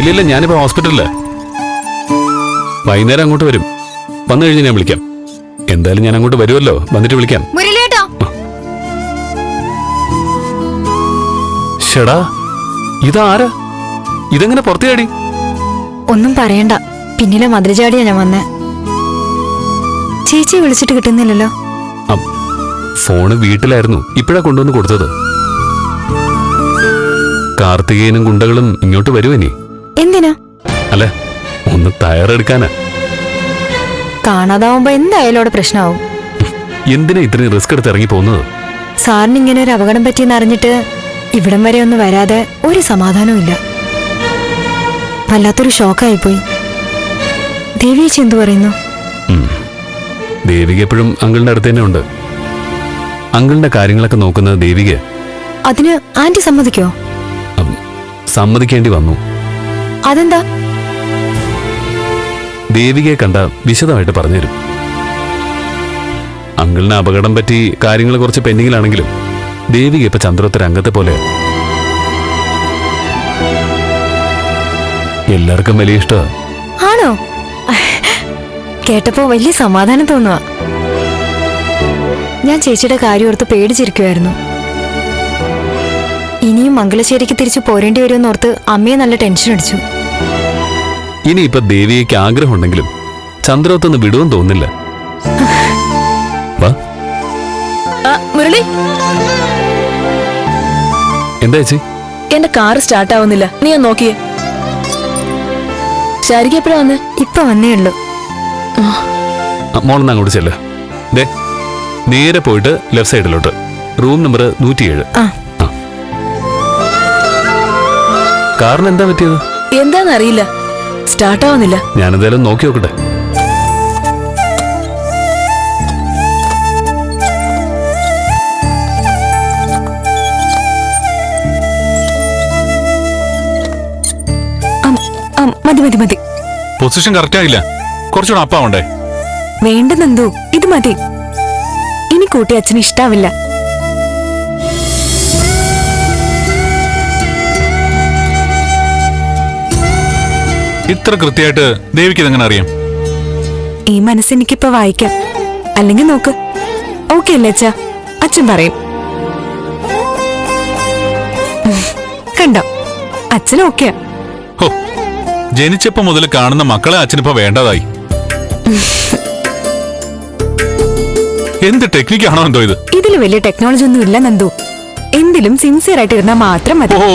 ഇല്ലില്ല ഞാനിപ്പോ ഹോസ്പിറ്റലിൽ. വൈകുന്നേരം അങ്ങോട്ട് വരും. വന്നു കഴിഞ്ഞ് ഞാൻ വിളിക്കാം. എന്തായാലും ഞാൻ അങ്ങോട്ട് വരുമല്ലോ വന്നിട്ട് വിളിക്കാം. മുരളിയേട്ടാ. ഷെടാ ഇതാരാ? ഇതെങ്ങനെ പുറത്തു ചാടി ഒന്നും പറയണ്ട. പിന്നിലെ മതിൽ ചാടിയാ ഞാൻ വന്നേ. ചേച്ചി വിളിച്ചിട്ട് കിട്ടുന്നില്ലല്ലോ. ഫോണ് വീട്ടിലായിരുന്നു. ഇപ്പഴാ കൊണ്ടുവന്ന് കൊടുത്തത്. കാർത്തികേയനും ഗുണ്ടകളും ഇങ്ങോട്ട് വരുമോ ഇനി? എന്തിനാ? അല്ല ഒന്ന് തയ്യാറെടുക്കാനാ. കാണാതാവുമ്പോ എന്തായാലും അവിടെ പ്രശ്നമാവും എന്തിനാ ഇത്രയും റിസ്ക് എടുത്ത് ഇറങ്ങി പോകുന്നത്? സാറിന് ഇങ്ങനെ ഒരു അപകടം പറ്റിയെന്ന് അറിഞ്ഞിട്ട് ഇവിടം വരെ ഒന്നും വരാതെ ഒരു സമാധാനവും ഇല്ല. വല്ലാത്തൊരു ഷോക്കായിപ്പോയി ദേവിയേച്ചി എന്തു പറയുന്നു. ദേവിക എപ്പോഴും അങ്കിളിന്റെ അടുത്ത് തന്നെ ഉണ്ട്. അങ്കിളിന്റെ കാര്യങ്ങളൊക്കെ നോക്കുന്നത് ദേവിക അതിന് ആന്റി സമ്മതിക്കോ? സമ്മതിക്കേണ്ടി വന്നു. അതെന്താ? ദേവികയെ കണ്ട വിശദമായിട്ട് പറഞ്ഞുതരും. അങ്കിളിന് അപകടം പറ്റി കാര്യങ്ങൾ കുറച്ച് പെൻഡിങ്ങിലാണെങ്കിലും ദേവിക ഇപ്പൊ ചന്ദ്രോത്തര രംഗത്തെ പോലെ. എല്ലാവർക്കും വലിയ ഇഷ്ട. ആണോ? കേട്ടപ്പോ വലിയ സമാധാനം തോന്നുക ഞാൻ ചേച്ചിയുടെ കാര്യം ഓർത്ത് പേടിച്ചിരിക്കുമായിരുന്നു മംഗലശ്ശേരിക്ക് തിരിച്ചു പോരേണ്ടി വരുമെന്ന് ഓർത്ത് അമ്മയെ നല്ല ടെൻഷൻ അടിച്ചു. ഇനിയിപ്പൊ ആഗ്രഹം ആഗ്രഹമുണ്ടെങ്കിലും ചന്ദ്രോത്തൊന്ന് വിടുമെന്ന് തോന്നില്ല വാ. മുരളി. എന്താ ചേച്ചി? എന്റെ കാറ് സ്റ്റാർട്ട് ആവുന്നില്ല. നീ ഒന്ന് നോക്കിയേ. ശാരിക എപ്പോഴാ വന്നേ? ഇപ്പൊ വന്നേ ഉള്ളു. മോളെന്നാ മോളൊന്ന് അങ്ങോട്ട് ചെല്ലേ. ദേ നേരെ പോയിട്ട് ലെഫ്റ്റ് സൈഡിലോട്ട് റൂം നമ്പർ നൂറ്റിയേഴ്. ആ. കാറിന് എന്താ പറ്റിയത്? എന്താന്നറിയില്ല. സ്റ്റാർട്ട് ആവുന്നില്ല ഞാൻ എന്തായാലും നോക്കി നോക്കട്ടെ. അം, മതി മതി മതി. പൊസിഷൻ കറക്റ്റ് ആയില്ല കുറച്ചുകൂടെ അപ്പാവണ്ടേ വേണ്ട നന്ദു ഇത് മതി. ഇനി കൂട്ടി അച്ഛന് ഇഷ്ടാവില്ല. ഇത്ര കൃത്യമായിട്ട് ദേവിക്ക് ഇതെങ്ങനെ അറിയാം? ഈ മനസ്സെനിക്കിപ്പോ വായിക്കാം. അല്ലെങ്കിൽ നോക്ക്. ഓക്കെ അല്ലേ അച്ഛ? അച്ഛൻ പറയും. കണ്ടോ? അച്ഛൻ ഓക്കെയാ ഹോ ജനിച്ചപ്പോ മുതൽ കാണുന്ന മക്കളെ അച്ഛനിപ്പോ വേണ്ടതായി. എന്ത് ടെക്നിക്കാണോ എന്തോ ഇത്? ഇതിൽ വലിയ ടെക്നോളജി ഒന്നും ഇല്ല നന്ദു. എന്തിലും സിൻസിയർ ആയിട്ട് ഇരുന്നാൽ മാത്രം മതി. ഓ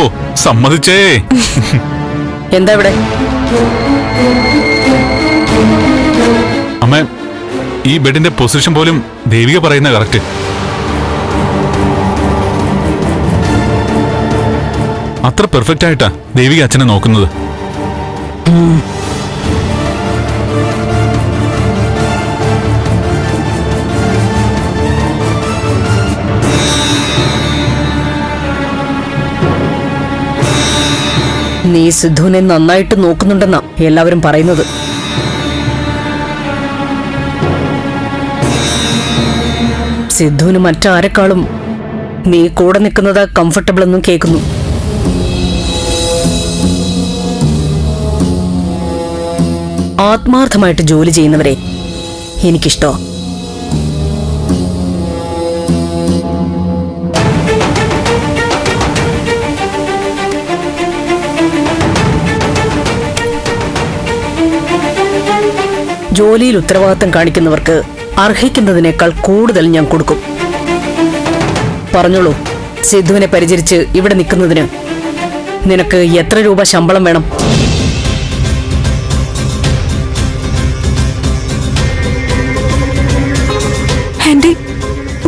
സമ്മതിച്ചേ. എന്താ ഇവിടെ? അമ്മ ഈ ബെഡിന്റെ പൊസിഷൻ പോലും ദേവിക പറയുന്ന കറക്റ്റ്. അത്ര പെർഫെക്റ്റ് ആയിട്ടാ ദേവിക അച്ഛനെ നോക്കുന്നത്. നീ സിദ്ധുവിനെ നന്നായിട്ട് നോക്കുന്നുണ്ടെന്നാ എല്ലാവരും പറയുന്നത്. സിദ്ധുവിന് മറ്റാരെക്കാളും നീ കൂടെ നിൽക്കുന്നത് കംഫർട്ടബിൾ എന്നും കേൾക്കുന്നു. ആത്മാർത്ഥമായിട്ട് ജോലി ചെയ്യുന്നവരെ എനിക്കിഷ്ടോ ജോലിയിൽ ഉത്തരവാദിത്തം കാണിക്കുന്നവർക്ക് അർഹിക്കുന്നതിനേക്കാൾ കൂടുതൽ ഞാൻ കൊടുക്കും. പറഞ്ഞോളൂ സിദ്ധുവിനെ പരിചരിച്ച് ഇവിടെ നിൽക്കുന്നതിന് നിനക്ക് എത്ര രൂപ ശമ്പളം വേണം?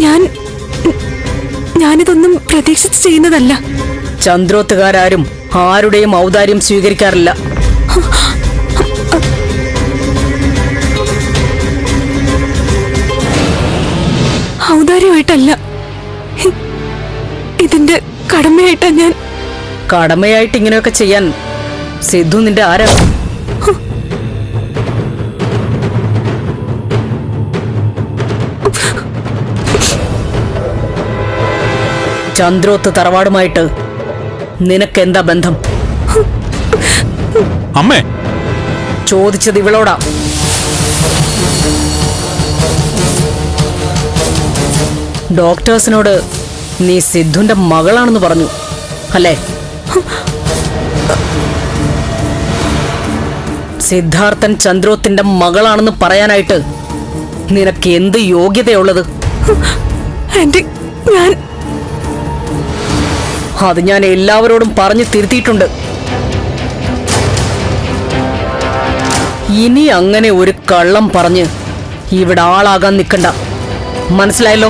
ഞാൻ ഞാനിതൊന്നും പ്രതീക്ഷിച്ച് ചെയ്യുന്നതല്ല. ചന്ദ്രോത്തുകാരും ആരുടെയും ഔദാര്യം സ്വീകരിക്കാറില്ല. ഔദാര്യമായിട്ടല്ല ഇതിന്റെ കടമയായിട്ടാ ഞാൻ കടമയായിട്ട് ഇങ്ങനെയൊക്കെ ചെയ്യാൻ സിദ്ധു നിന്റെ ആരാ? ചന്ദ്രോത്ത് തറവാടുമായിട്ട് നിനക്കെന്താ ബന്ധം? അമ്മേ. ചോദിച്ചത് ഇവളോടാ. ഡോക്ടേഴ്സിനോട് നീ സിദ്ധുന്റെ മകളാണെന്ന് പറഞ്ഞു അല്ലേ? സിദ്ധാർത്ഥൻ ചന്ദ്രോത്തിന്റെ മകളാണെന്ന് പറയാനായിട്ട് നിനക്ക് എന്ത് യോഗ്യതയുള്ളത്? ഞാൻ അത് ഞാൻ എല്ലാവരോടും പറഞ്ഞു തിരുത്തിയിട്ടുണ്ട്. ഇനി അങ്ങനെ ഒരു കള്ളം പറഞ്ഞ് ഇവിടെ ആളാകാൻ നിൽക്കണ്ട. മനസ്സിലായല്ലോ?